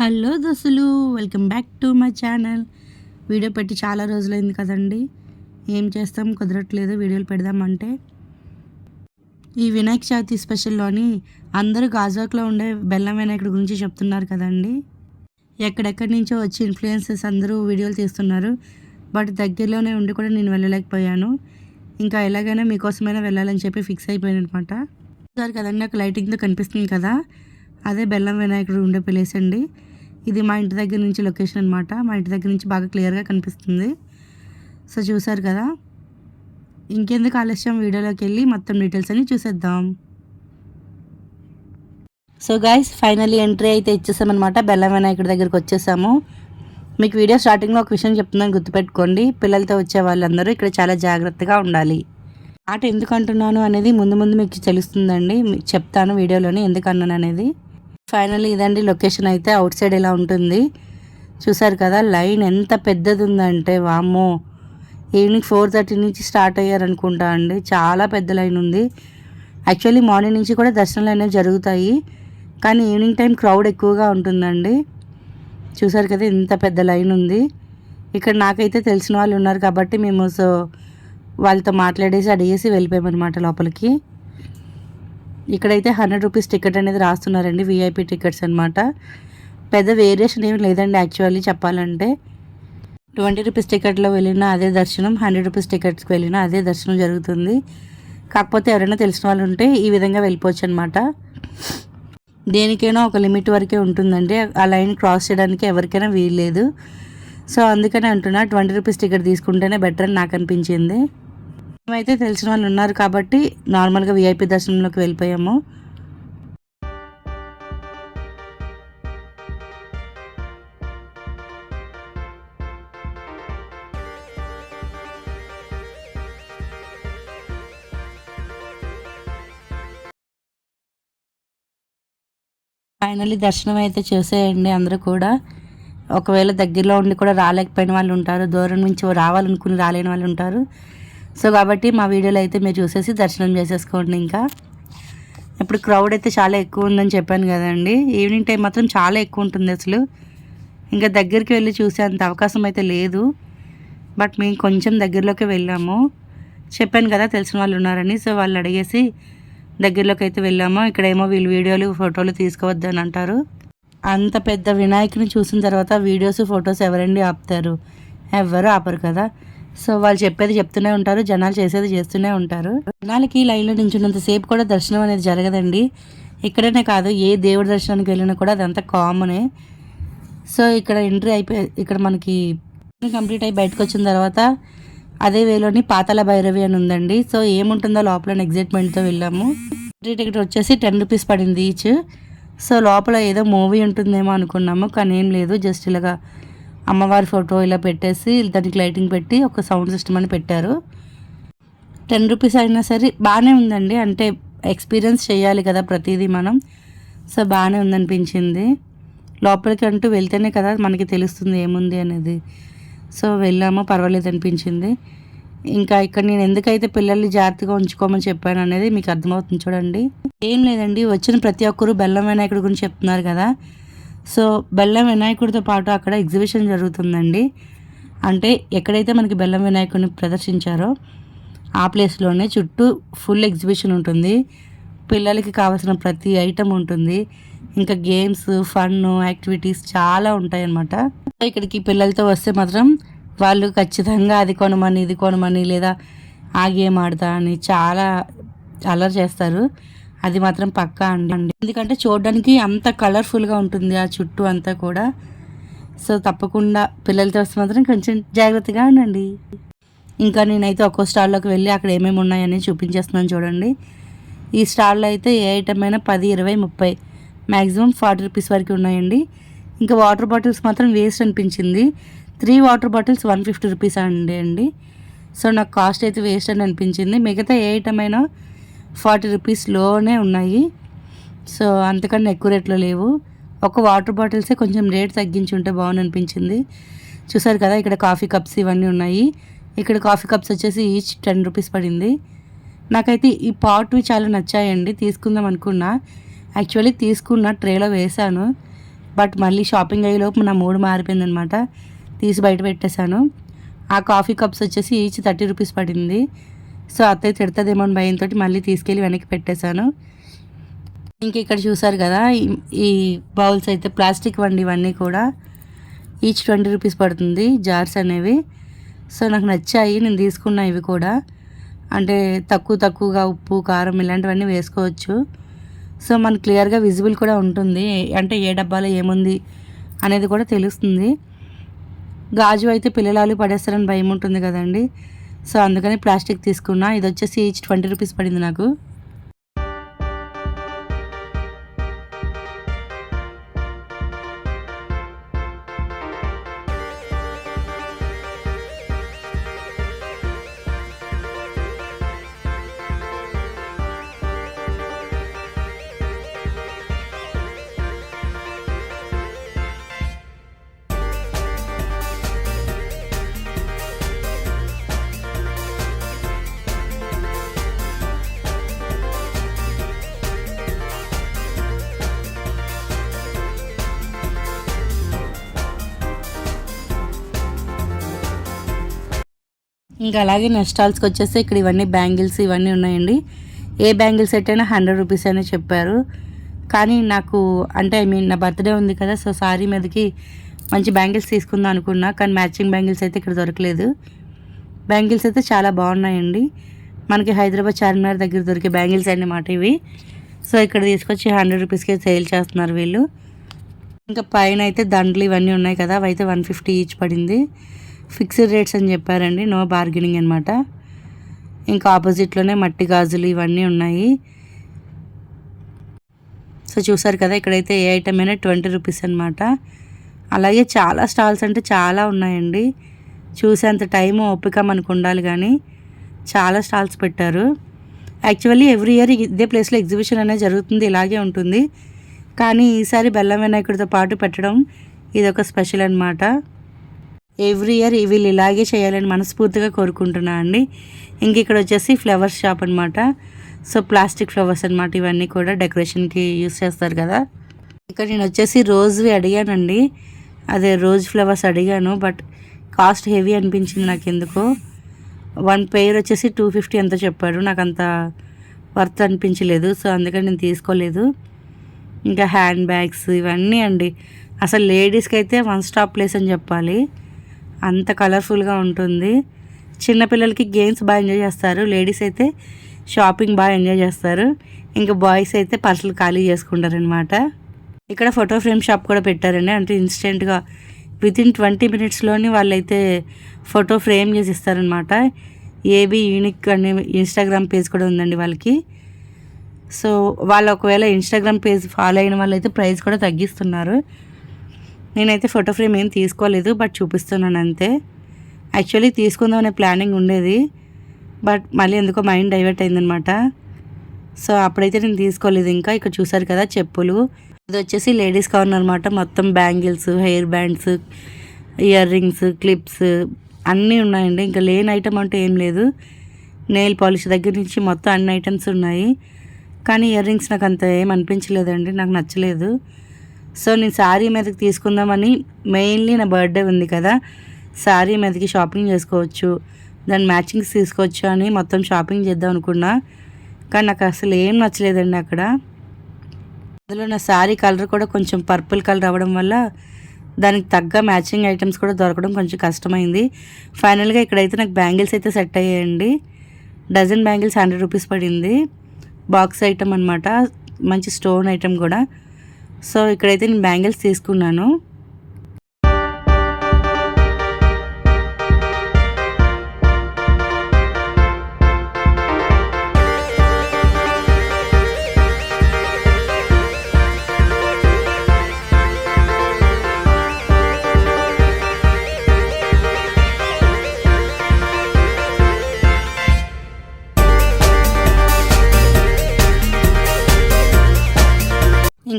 Hello దోస్తులు welcome back to my channel. Video పెట్టి చాలా రోజులైంది కదండి. ఏం చేస్తాం కుదరట్లేదు వీడియోలు పెడదామంటే. ఈ వినాయక చవితి స్పెషల్లోని అందరూ గాజువాక్లో ఉండే బెల్లం వినాయకుడి గురించి చెప్తున్నారు కదండి. ఎక్కడెక్కడి నుంచో వచ్చి ఇన్ఫ్లుయెన్సెస్ అందరూ వీడియోలు తీస్తున్నారు. బట్ దగ్గరలోనే ఉండి కూడా నేను వెళ్ళలేకపోయాను. ఇంకా ఎలాగైనా మీకోసమైనా వెళ్ళాలని చెప్పి ఫిక్స్ అయిపోయాను అనమాట సార్ కదండి నాకు లైటింగ్తో కనిపిస్తుంది కదా. అదే బెల్లం వినాయకుడు ఉండే ప్లేస్ అండి. ఇది మా ఇంటి దగ్గర నుంచి లొకేషన్ అనమాట మా ఇంటి దగ్గర నుంచి బాగా క్లియర్గా కనిపిస్తుంది. సో చూసారు కదా? ఇంకెందుకు ఆలస్యం? వీడియోలోకి వెళ్ళి మొత్తం డీటెయిల్స్ అన్ని చూసేద్దాం. సో గాయస్ ఫైనల్లీ ఎంట్రీ అయితే ఇచ్చేసామన్నమాట బెల్లం వినాయకుడి దగ్గరికి వచ్చేసాము. మీకు వీడియో స్టార్టింగ్లో ఒక విషయం చెప్తున్నాను గుర్తుపెట్టుకోండి. పిల్లలతో వచ్చే వాళ్ళందరూ ఇక్కడ చాలా జాగ్రత్తగా ఉండాలి. ఆట ఎందుకు అంటున్నాను అనేది ముందు ముందు మీకు తెలుస్తుందండి. మీకు చెప్తాను వీడియోలోనే ఎందుకు అన్నాను అనేది. ఫైనల్లీ ఇదండి లొకేషన్ అయితే అవుట్ సైడ్ ఇలా ఉంటుంది. చూసారు కదా లైన్ ఎంత పెద్దది ఉందంటే వామ్మో. ఈవినింగ్ ఫోర్ థర్టీ నుంచి స్టార్ట్ అయ్యారనుకుంటా అండి. చాలా పెద్ద లైన్ ఉంది. యాక్చువల్లీ మార్నింగ్ నుంచి కూడా దర్శనాలు అనేవి జరుగుతాయి. కానీ ఈవినింగ్ టైం క్రౌడ్ ఎక్కువగా ఉంటుందండి. చూసారు కదా ఇంత పెద్ద లైన్ ఉంది. ఇక్కడ నాకైతే తెలిసిన వాళ్ళు ఉన్నారు కాబట్టి మేము సో వాళ్ళతో మాట్లాడేసి అడిగేసి వెళ్ళిపోయామన్నమాట లోపలికి. ఇక్కడైతే హండ్రెడ్ రూపీస్ టికెట్ అనేది రాస్తున్నారండి వీఐపీ టికెట్స్ అనమాట పెద్ద వేరియేషన్ ఏమి లేదండి యాక్చువల్లీ చెప్పాలంటే. ట్వంటీ రూపీస్ టికెట్లో వెళ్ళినా అదే దర్శనం హండ్రెడ్ రూపీస్ టికెట్స్కి వెళ్ళినా అదే దర్శనం జరుగుతుంది. కాకపోతే ఎవరైనా తెలిసిన వాళ్ళు ఉంటే ఈ విధంగా వెళ్ళిపోవచ్చు అనమాట దేనికైనా ఒక లిమిట్ వరకే ఉంటుందండి. ఆ లైన్ క్రాస్ చేయడానికి ఎవరికైనా వీలు లేదు సో అందుకని అంటున్నా ట్వంటీ రూపీస్ టికెట్ తీసుకుంటేనే బెటర్ అని నాకు అనిపించింది. మేమైతే తెలిసిన వాళ్ళు ఉన్నారు కాబట్టి నార్మల్గా విఐపి దర్శనంలోకి వెళ్ళిపోయాము. ఫైనల్లీ దర్శనం అయితే చేసేయండి అందరూ కూడా. ఒకవేళ దగ్గరలో ఉండి కూడా రాలేకపోయిన వాళ్ళు ఉంటారు దూరం నుంచి రావాలనుకుని రాలేని వాళ్ళు ఉంటారు. సో కాబట్టి మా వీడియోలో అయితే మీరు చూసేసి దర్శనం చేసేసుకోండి ఇంకా. ఇప్పుడు క్రౌడ్ అయితే చాలా ఎక్కువ ఉందని చెప్పాను కదండి. ఈవినింగ్ టైం మాత్రం చాలా ఎక్కువ ఉంటుంది అసలు. ఇంకా దగ్గరికి వెళ్ళి చూసే అంత అవకాశం అయితే లేదు. బట్ మేము కొంచెం దగ్గరలోకి వెళ్ళాము. చెప్పాను కదా తెలిసిన వాళ్ళు ఉన్నారని సో వాళ్ళు అడిగేసి దగ్గరలోకి అయితే వెళ్ళాము. ఇక్కడేమో వీళ్ళు వీడియోలు ఫోటోలు తీసుకోవద్దని అంటారు. అంత పెద్ద వినాయకుని చూసిన తర్వాత వీడియోస్ ఫొటోస్ ఎవరండి ఆపుతారు? ఎవరు ఆపరు కదా. సో వాళ్ళు చెప్పేది చెప్తూనే ఉంటారు జనాలు చేసేది చేస్తూనే ఉంటారు. జనాలకి లైన్లో నించున్నంతసేపు కూడా దర్శనం అనేది జరగదండి. ఇక్కడనే కాదు ఏ దేవుడి దర్శనానికి వెళ్ళినా కూడా అదంతా కామనే సో ఇక్కడ ఎంట్రీ అయిపోయి ఇక్కడ మనకి కంప్లీట్ అయి బయటకు వచ్చిన తర్వాత అదే వేలోని పాతాల భైరవి అని ఉందండి. సో ఏముంటుందో లోపల ఎగ్జైట్మెంట్తో వెళ్ళాము. ఎంట్రీ టికెట్ వచ్చేసి టెన్ రూపీస్ పడింది ఈచ్ సో లోపల ఏదో మూవీ ఉంటుందేమో అనుకున్నాము కానీ ఏం లేదు జస్ట్ ఇలాగా అమ్మవారి ఫోటో ఇలా పెట్టేసి దానికి లైటింగ్ పెట్టి ఒక సౌండ్ సిస్టమ్ అని పెట్టారు. టెన్ రూపీస్ అయినా సరే బాగానే ఉందండి. అంటే ఎక్స్పీరియన్స్ చేయాలి కదా ప్రతిదీ మనం. సో బాగానే ఉందనిపించింది. లోపలికి అంటూ వెళ్తేనే కదా మనకి తెలుస్తుంది ఏముంది అనేది. సో వెళ్ళాము పర్వాలేదు అనిపించింది. ఇంకా ఇక్కడ నేను ఎందుకైతే పిల్లల్ని జాగ్రత్తగా ఉంచుకోమని చెప్పాను అనేది మీకు అర్థమవుతుంది చూడండి. ఏం లేదండి వచ్చిన ప్రతి ఒక్కరు బెల్లం వినాయకుడి గురించి చెప్తున్నారు కదా. సో బెల్లం వినాయకుడితో పాటు అక్కడ ఎగ్జిబిషన్ జరుగుతుందండి. అంటే ఎక్కడైతే మనకి బెల్లం వినాయకుడిని ప్రదర్శించారో ఆ ప్లేస్లోనే చుట్టూ ఫుల్ ఎగ్జిబిషన్ ఉంటుంది. పిల్లలకి కావాల్సిన ప్రతి ఐటెం ఉంటుంది. ఇంకా గేమ్స్ ఫన్ యాక్టివిటీస్ చాలా ఉంటాయన్నమాట. ఇక్కడికి పిల్లలతో వస్తే మాత్రం వాళ్ళు ఖచ్చితంగా అది కొనమని ఇది కొనమని లేదా ఆ గేమ్ ఆడతా అని చాలా అల్లరి చేస్తారు. అది మాత్రం పక్కా అండి. ఎందుకంటే చూడడానికి అంత కలర్ఫుల్గా ఉంటుంది ఆ చుట్టూ అంతా కూడా. సో తప్పకుండా పిల్లలతో వస్తే మాత్రం కొంచెం జాగ్రత్తగా ఉండండి. ఇంకా నేనైతే ఒక్కో స్టాల్లోకి వెళ్ళి అక్కడ ఏమేమి ఉన్నాయని చూపించేస్తున్నాను చూడండి. ఈ స్టాల్లో అయితే ఏ ఐటమ్ అయినా పది ఇరవై ముప్పై మ్యాక్సిమం ఫార్టీ రూపీస్ వరకు ఉన్నాయండి. ఇంకా వాటర్ బాటిల్స్ మాత్రం వేస్ట్ అనిపించింది. Three water bottles one fifty rupees అండి అండి. సో నాకు కాస్ట్ అయితే వేస్ట్ అని అనిపించింది. మిగతా ఏ ఐటమ్ అయినా ఫార్టీ రూపీస్లోనే ఉన్నాయి. సో అంతకన్నా ఎక్కువ రేట్లో లేవు. ఒక వాటర్ బాటిల్సే కొంచెం రేట్ తగ్గించి ఉంటే బాగుంది అనిపించింది చూసారు కదా ఇక్కడ కాఫీ కప్స్ ఇవన్నీ ఉన్నాయి. ఇక్కడ కాఫీ కప్స్ వచ్చేసి ఈచ్ టెన్ రూపీస్ పడింది. నాకైతే ఈ పాట్వి చాలా నచ్చాయండి తీసుకుందాం అనుకున్నా. యాక్చువల్లీ తీసుకున్న ట్రేలో వేశాను. బట్ మళ్ళీ షాపింగ్ అయ్యేలోపు నా మూడు మారిపోయిందనమాట తీసి బయట పెట్టేశాను. ఆ కాఫీ కప్స్ వచ్చేసి ఈచ్ థర్టీ రూపీస్ పడింది. సో అత్తయ్య తిడుతుందేమో అని భయంతో మళ్ళీ తీసుకెళ్ళి వెనక్కి పెట్టేశాను. ఇంక ఇక్కడ చూసారు కదా ఈ- బౌల్స్ అయితే ప్లాస్టిక్ వండి ఇవన్నీ కూడా ఈచ్ ట్వంటీ రూపీస్ పడుతుంది జార్స్ అనేవి. సో నాకు నచ్చాయి నేను తీసుకున్నా ఇవి కూడా. అంటే తక్కువ తక్కువగా ఉప్పు కారం ఇలాంటివన్నీ వేసుకోవచ్చు. సో మనకు క్లియర్గా విజిబుల్ కూడా ఉంటుంది అంటే ఏ డబ్బాలో ఏముంది అనేది కూడా తెలుస్తుంది. గాజు అయితే పిల్లలు పడేస్తారని భయం ఉంటుంది కదండి. సో అందుకని ప్లాస్టిక్ తీసుకున్నా. ఇది వచ్చేసి ఈచ్ ట్వంటీ రూపీస్ పడింది నాకు. ఇంకా అలాగే నెక్స్ట్ స్టాల్స్కి వచ్చేసి ఇక్కడ ఇవన్నీ బ్యాంగిల్స్ ఇవన్నీ ఉన్నాయండి. ఏ బ్యాంగిల్స్ సెట్ అయినా హండ్రెడ్ రూపీస్ అని చెప్పారు. కానీ నాకు అంటే ఐ మీన్ నా బర్త్డే ఉంది కదా సో సారీ మీదకి మంచి బ్యాంగిల్స్ తీసుకుందాం అనుకున్నా కానీ మ్యాచింగ్ బ్యాంగిల్స్ అయితే ఇక్కడ దొరకలేదు. బ్యాంగిల్స్ అయితే చాలా బాగున్నాయండి. మనకి హైదరాబాద్ చార్మినార్ దగ్గర దొరికే బ్యాంగిల్స్ అన్నమాట ఇవి. సో ఇక్కడ తీసుకొచ్చి హండ్రెడ్ రూపీస్కి సేల్ చేస్తున్నారు వీళ్ళు. ఇంకా పైన అయితే దండలు ఇవన్నీ ఉన్నాయి కదా అవి అయితే వన్ ఫిఫ్టీ ఈచ్ పడింది. ఫిక్స్డ్ రేట్స్ అని చెప్పారండి నో బార్గెనింగ్ అనమాట ఇంకా ఆపోజిట్లోనే మట్టి గాజులు ఇవన్నీ ఉన్నాయి. సో చూసారు కదా ఇక్కడైతే ఏ ఐటమ్ అయినా ట్వంటీ రూపీస్ అనమాట అలాగే చాలా స్టాల్స్ అంటే చాలా ఉన్నాయండి. చూసేంత టైము ఓపిక మనకు ఉండాలి కానీ చాలా స్టాల్స్ పెట్టారు. యాక్చువల్లీ ఎవ్రీ ఇయర్ ఇదే ప్లేస్లో ఎగ్జిబిషన్ అనేది జరుగుతుంది ఇలాగే ఉంటుంది. కానీ ఈసారి బెల్లం వినాయకుడితో పాటు పెట్టడం ఇది ఒక స్పెషల్ అనమాట ఎవ్రీ ఇయర్ వీళ్ళు ఇలాగే చేయాలని మనస్ఫూర్తిగా కోరుకుంటున్నా అండి. ఇంక ఇక్కడ వచ్చేసి ఫ్లవర్స్ షాప్ అనమాట సో ప్లాస్టిక్ ఫ్లవర్స్ అనమాట ఇవన్నీ కూడా డెకరేషన్కి యూస్ చేస్తారు కదా. ఇక్కడ నేను వచ్చేసి రోజువి అడిగానండి. అదే రోజ్ ఫ్లవర్స్ అడిగాను బట్ కాస్ట్ హెవీ అనిపించింది నాకు ఎందుకో వన్ పెయిర్ వచ్చేసి టూ ఫిఫ్టీ ఎంత చెప్పాడు నాకు అంత వర్త్ అనిపించలేదు సో అందుకని నేను తీసుకోలేదు. ఇంకా హ్యాండ్ బ్యాగ్స్ ఇవన్నీ అండి. అసలు లేడీస్కి అయితే వన్ స్టాప్ ప్లేస్ అని చెప్పాలి. అంత కలర్ఫుల్గా ఉంటుంది. చిన్నపిల్లలకి గేమ్స్ బాగా ఎంజాయ్ చేస్తారు. లేడీస్ అయితే షాపింగ్ బాగా ఎంజాయ్ చేస్తారు. ఇంకా బాయ్స్ అయితే పర్సులు ఖాళీ చేసుకుంటారనమాట ఇక్కడ ఫోటో ఫ్రేమ్ షాప్ కూడా పెట్టారండి. అంటే ఇన్స్టెంట్గా విత్ ఇన్ ట్వంటీ మినిట్స్లోని వాళ్ళైతే ఫోటో ఫ్రేమ్ చేసి ఇస్తారనమాట ఏబీ యూనిక్ అనే ఇన్స్టాగ్రామ్ పేజ్ కూడా ఉందండి వాళ్ళకి. సో వాళ్ళు ఒకవేళ ఇన్స్టాగ్రామ్ పేజ్ ఫాలో అయిన వాళ్ళైతే ప్రైస్ కూడా తగ్గిస్తున్నారు. నేనైతే ఫోటో ఫ్రేమ్ ఏం తీసుకోలేదు బట్ చూపిస్తున్నాను అంతే. యాక్చువల్లీ తీసుకుందాం అనే ప్లానింగ్ ఉండేది బట్ మళ్ళీ ఎందుకో మైండ్ డైవర్ట్ అయిందనమాట సో అప్పుడైతే నేను తీసుకోలేదు ఇంకా ఇక్కడ చూసారు కదా చెప్పులు. ఇది వచ్చేసి లేడీస్ కార్నర్ అనమాట మొత్తం bangles hair bands earrings clips అన్నీ ఉన్నాయండి. ఇంకా లేని ఐటమ్ అంటే ఏం లేదు. నెయిల్ పాలిష్ దగ్గర నుంచి మొత్తం అన్ని ఐటమ్స్ ఉన్నాయి. కానీ ఇయర్ రింగ్స్ నాకు అంత ఏం అనిపించలేదండి నాకు నచ్చలేదు. సో నేను శారీ మీదకి తీసుకుందామని మెయిన్లీ నా బర్త్డే ఉంది కదా శారీ మీదకి షాపింగ్ చేసుకోవచ్చు దాని మ్యాచింగ్స్ తీసుకోవచ్చు అని మొత్తం షాపింగ్ చేద్దాం అనుకున్నా. కానీ నాకు అసలు ఏం నచ్చలేదండి అక్కడ. అందులో నా శారీ కలర్ కూడా కొంచెం పర్పుల్ కలర్ అవ్వడం వల్ల దానికి తగ్గ మ్యాచింగ్ ఐటమ్స్ కూడా దొరకడం కొంచెం కష్టమైంది. ఫైనల్గా ఇక్కడైతే నాకు బ్యాంగిల్స్ అయితే సెట్ అయ్యాయండి. డజన్ బ్యాంగిల్స్ హండ్రెడ్ రూపీస్ పడింది. బాక్స్ ఐటమ్ అనమాట మంచి స్టోన్ ఐటమ్ కూడా. సో ఇక్కడైతే నేను బ్యాంగిల్స్ తీసుకున్నాను.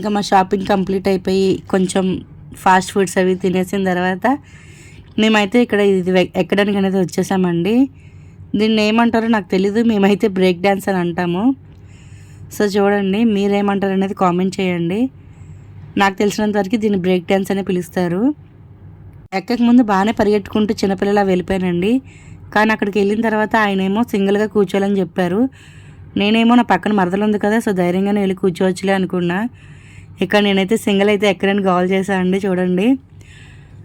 ఇంకా మా షాపింగ్ కంప్లీట్ అయిపోయి కొంచెం ఫాస్ట్ ఫుడ్స్ అవి తినేసిన తర్వాత మేమైతే ఇక్కడ ఇది వె- ఎక్కడానికి అనేది వచ్చేసామండి. దీన్ని ఏమంటారో నాకు తెలీదు. మేమైతే బ్రేక్ డ్యాన్స్ అని అంటాము. సో చూడండి మీరేమంటారు అనేది కామెంట్ చేయండి. నాకు తెలిసినంత వరకు దీన్ని బ్రేక్ డ్యాన్స్ అనే పిలుస్తారు. ఎక్కక ముందు బాగానే పరిగెట్టుకుంటూ చిన్నపిల్లలా వెళ్ళిపోయానండి. కానీ అక్కడికి వెళ్ళిన తర్వాత ఆయన ఏమో సింగిల్గా కూర్చోవాలని చెప్పారు. నేనేమో నా పక్కన మరదలు ఉంది కదా సో ధైర్యంగానే వెళ్ళి కూర్చోవచ్చులే అనుకున్నా. ఇక్కడ నేనైతే సింగిల్ అయితే ఎక్కడని కాల్ చేశాను అండి చూడండి.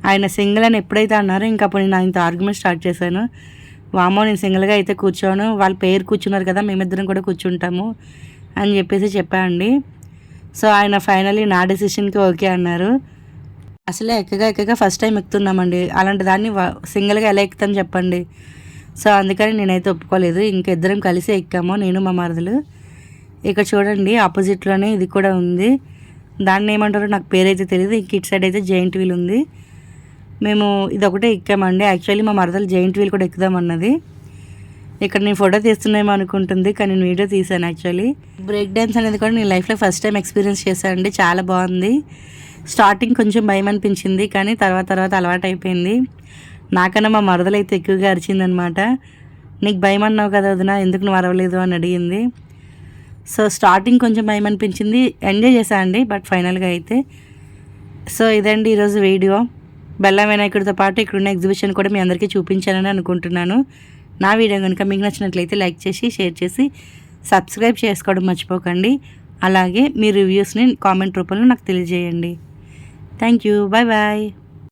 ఆయన సింగిల్ అని ఎప్పుడైతే అన్నారో ఇంకా అప్పుడు నేను ఆయనతో ఆర్గ్యుమెంట్ స్టార్ట్ చేశాను. వామో నేను సింగిల్గా అయితే కూర్చోను. వాళ్ళ పేరు కూర్చున్నారు కదా మేమిద్దరం కూడా కూర్చుంటాము అని చెప్పేసి చెప్పానండి. సో ఆయన ఫైనలీ నా డెసిషన్కి ఓకే అన్నారు. అసలే ఎక్కగా ఎక్కగా ఫస్ట్ టైం ఎక్కుతున్నామండి. అలాంటి దాన్ని సింగిల్గా ఎలా ఎక్కుతాం చెప్పండి? సో అందుకని నేనైతే ఒప్పుకోలేదు. ఇంకిద్దరం కలిసి ఎక్కాము నేను మా మరదలు. ఇక చూడండి ఆపోజిట్లోనే ఇది కూడా ఉంది. దాన్ని ఏమంటారో నాకు పేరైతే తెలియదు ఇంక ఇటు సైడ్ అయితే జైంట్ వీల్ ఉంది. మేము ఇది ఒకటే ఎక్కామండి. యాక్చువల్లీ మా మరదలు జైంట్ వీల్ కూడా ఎక్కుదామన్నది ఇక్కడ నేను ఫోటో తీస్తున్నామో అనుకుంటుంది కానీ నేను వీడియో తీసాను యాక్చువల్లీ. బ్రేక్ డ్యాన్స్ అనేది కూడా నేను లైఫ్లో ఫస్ట్ టైం ఎక్స్పీరియన్స్ చేశానండి చాలా బాగుంది. స్టార్టింగ్ కొంచెం భయం అనిపించింది కానీ తర్వాత తర్వాత అలవాటు అయిపోయింది. నాకన్నా మా మరదలు అయితే ఎక్కువగా అరిచిందనమాట. నీకు భయం అన్నావు కదా వదిన ఎందుకు నువ్వు అరవలేదు? అని అడిగింది. సో స్టార్టింగ్ కొంచెం భయం అనిపించింది. ఎంజాయ్ చేశా అండి బట్ ఫైనల్గా అయితే. సో ఇదండి ఈరోజు వీడియో. బెల్లం వినాయకుడితో పాటు ఇక్కడున్న ఎగ్జిబిషన్ కూడా మీ అందరికీ చూపించానని అనుకుంటున్నాను. నా వీడియో కనుక మీకు నచ్చినట్లయితే లైక్ చేసి షేర్ చేసి సబ్స్క్రైబ్ చేసుకోవడం మర్చిపోకండి. అలాగే మీ రివ్యూస్ని కామెంట్ రూపంలో నాకు తెలియజేయండి. Thank you. Bye bye.